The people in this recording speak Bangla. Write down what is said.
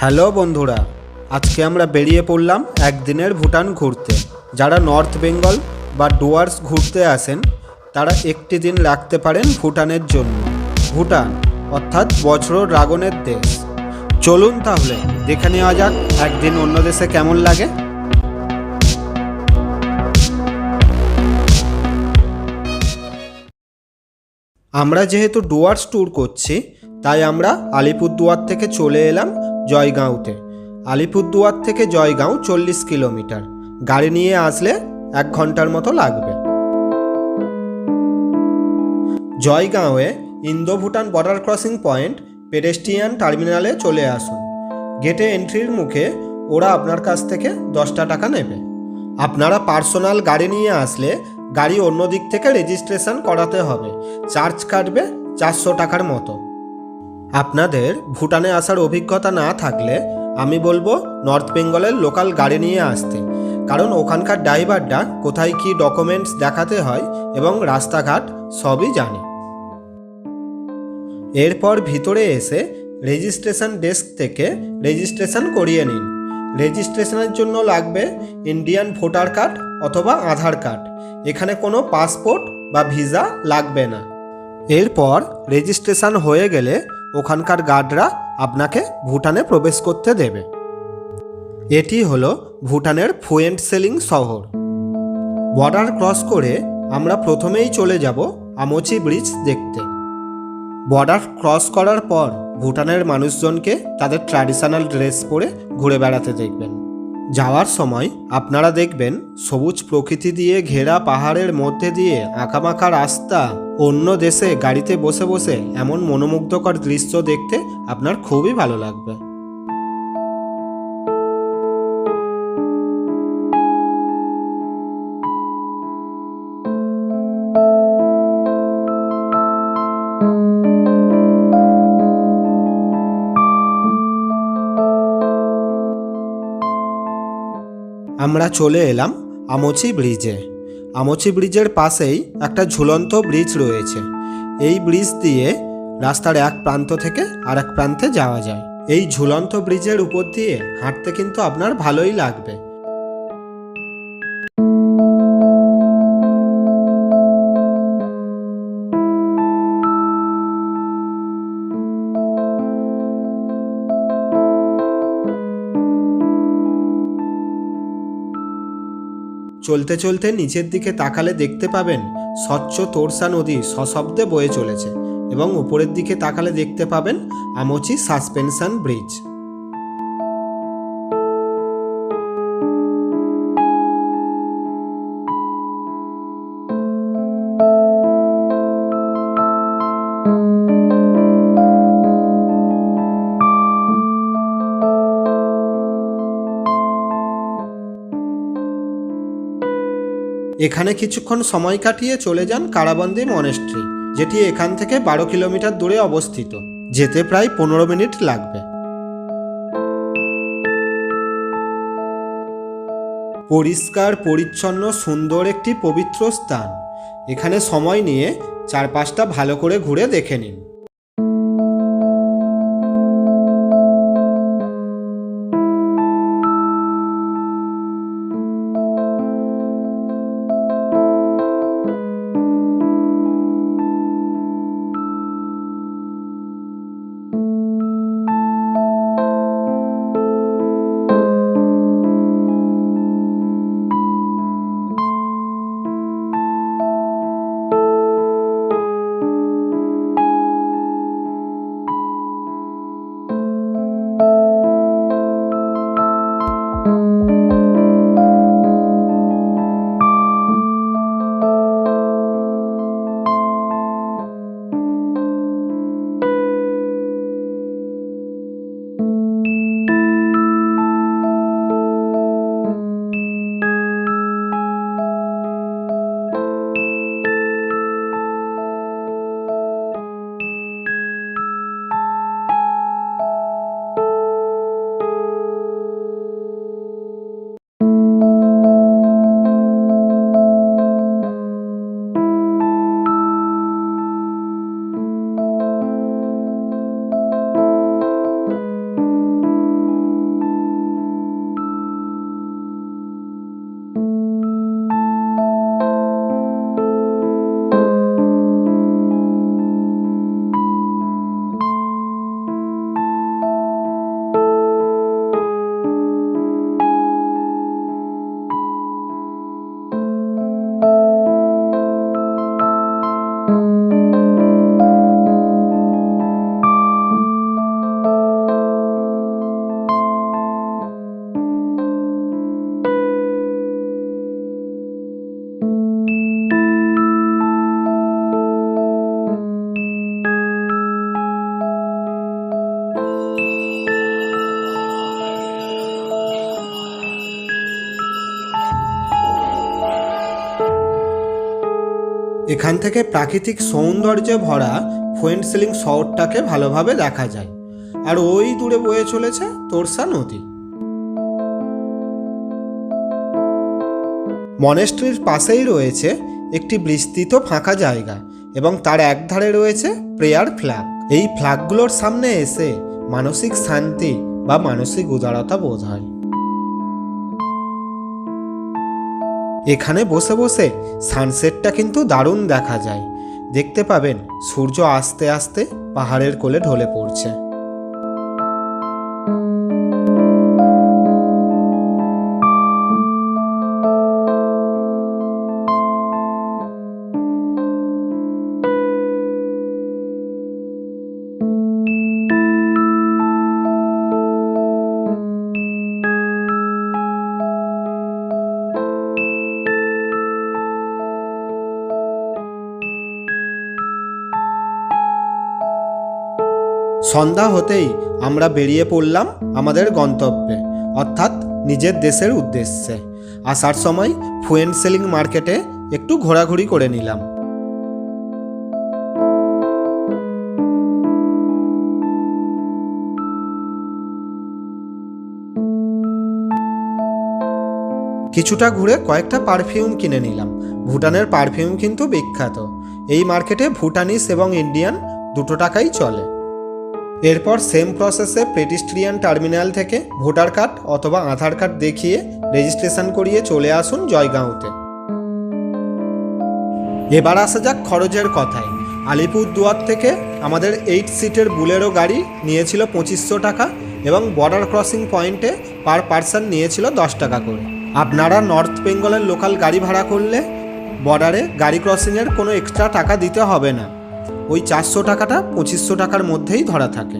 হ্যালো বন্ধুরা, আজকে আমরা বেরিয়ে পড়লাম একদিনের ভুটান ঘুরতে। যারা নর্থ বেঙ্গল বা ডুয়ার্স ঘুরতে আসেন, তারা একটি দিন রাখতে পারেন ভুটানের জন্য। ভুটান, অর্থাৎ বছর ড্রাগনের দেশ। চলুন তাহলে, দেখে নেওয়া যাক একদিন অন্য দেশে কেমন লাগে। আমরা যেহেতু ডুয়ার্স ট্যুর করছি, তাই আমরা আলিপুরদুয়ার থেকে চলে এলাম জয়গাঁওতে। আলিপুরদুয়ার থেকে জয়গাঁও চল্লিশ কিলোমিটার। গাড়ি নিয়ে আসলে এক ঘণ্টার মতো লাগবে। জয়গাঁওয়ে Indo Bhutan border crossing point pedestrian টার্মিনালে চলে আসুন। গেটে এন্ট্রির মুখে ওরা আপনার কাছ থেকে দশটা টাকা নেবে। আপনারা পার্সোনাল গাড়ি নিয়ে আসলে গাড়ি অন্য দিক থেকে রেজিস্ট্রেশন করাতে হবে। চার্জ কাটবে চারশো টাকার মতো। আপনাদের ভুটানে আসার অভিজ্ঞতা না থাকলে আমি বলব নর্থ বেঙ্গলের লোকাল গাড়ি নিয়ে আসতে। কারণ ওখানকার ড্রাইভাররা কোথায় কি ডকুমেন্টস দেখাতে হয় এবং রাস্তাঘাট সবই জানে। এরপর ভিতরে এসে রেজিস্ট্রেশন ডেস্ক থেকে রেজিস্ট্রেশন করিয়ে নিন। রেজিস্ট্রেশনের জন্য লাগবে ইন্ডিয়ান ভোটার কার্ড অথবা আধার কার্ড। এখানে কোনো পাসপোর্ট বা ভিসা লাগবে না। এরপর রেজিস্ট্রেশন হয়ে গেলে ওখানকার গার্ডরা আপনাকে ভুটানে প্রবেশ করতে দেবে। এটি হলো ভুটানের ফুয়েন্ট সেলিং শহর। বর্ডার ক্রস করে আমরা প্রথমেই চলে যাব আমচি ব্রিজ দেখতে। বর্ডার ক্রস করার পর ভুটানের মানুষজনকে তাদের ট্র্যাডিশনাল ড্রেস পরে ঘুরে বেড়াতে দেখবেন। যাওয়ার সময় আপনারা দেখবেন সবুজ প্রকৃতি দিয়ে ঘেরা পাহাড়ের মধ্যে দিয়ে আঁকামাখা রাস্তা অন্য দেশে গাড়িতে বসে বসে এমন মনোমুগ্ধকর দৃশ্য দেখতে আপনার খুবই ভালো লাগবে। আমরা চলে এলাম আমচি ব্রিজে। আমচি ব্রিজের পাশেই একটা ঝুলন্ত ব্রিজ রয়েছে। এই ব্রিজ দিয়ে রাস্তার এক প্রান্ত থেকে আর এক প্রান্তে যাওয়া যায়। এই ঝুলন্ত ব্রিজের উপর দিয়ে হাঁটতে কিন্তু আপনার ভালোই লাগবে। চলতে চলতে নিচের দিকে তাকালে দেখতে পাবেন স্বচ্ছ তোরসা নদী সশব্দে বয়ে চলেছে এবং উপরের দিকে তাকালে দেখতে পাবেন আমচি সাসপেনশন ব্রিজ। এখানে কিছুক্ষণ সময় কাটিয়ে চলে যান কারাবন্দি মনেস্ট্রি যেটি এখান থেকে বারো কিলোমিটার দূরে অবস্থিত, যেতে প্রায় পনেরো মিনিট লাগবে। পরিষ্কার, পরিচ্ছন্ন, সুন্দর একটি পবিত্র স্থান। এখানে সময় নিয়ে চারপাশটা ভালো করে ঘুরে দেখে নিন। এখান থেকে প্রাকৃতিক সৌন্দর্যে ভরা ফুয়েন্ট সিলিং শহরটাকে ভালোভাবে দেখা যায়। আর ওই দূরে বয়ে চলেছে তোরসা নদী। মনেস্ট্রির পাশেই রয়েছে একটি বিস্তৃত ফাঁকা জায়গা এবং তার একধারে রয়েছে প্রেয়ার ফ্ল্যাগ। এই ফ্ল্যাগগুলোর সামনে এসে মানসিক শান্তি বা মানসিক উদারতা বোধ হয় এখানে বসে বসে সানসেটটা কিন্তু দারুণ দেখা যায়। দেখতে পাবেন, সূর্য আস্তে আস্তে পাহাড়ের কোলে ঢলে পড়ছে। সন্ধ্যা হতেই আমরা বেরিয়ে পড়লাম আমাদের গন্তব্যে, অর্থাৎ নিজের দেশের উদ্দেশ্যে। আসার সময় ফুয়েন সেলিং মার্কেটে একটু ঘোরাঘুরি করে নিলাম। কিছুটা ঘুরে কয়েকটা পারফিউম কিনে নিলাম। ভুটানের পারফিউম কিন্তু বিখ্যাত। এই মার্কেটে ভুটানিস এবং ইন্ডিয়ান দুটো টাকাই চলে। এরপর সেম প্রসেসে পেটিস্ট্রিয়ান টার্মিনাল থেকে ভোটার কার্ড অথবা আধার কার্ড দেখিয়ে রেজিস্ট্রেশন করিয়ে চলে আসুন জয়গাঁওতে। এবার আসা যাক খরচের কথায়। আলিপুরদুয়ার থেকে আমাদের এইট সিটের বুলেরো গাড়ি নিয়েছিল পঁচিশশো টাকা এবং বর্ডার ক্রসিং পয়েন্টে পার পার্সন নিয়েছিল দশ টাকা করে। আপনারা নর্থ বেঙ্গলের লোকাল গাড়ি ভাড়া করলে বর্ডারে গাড়ি ক্রসিংয়ের কোনো এক্সট্রা টাকা দিতে হবে না। ওই চারশো টাকাটা পঁচিশশো টাকার মধ্যেই ধরা থাকে।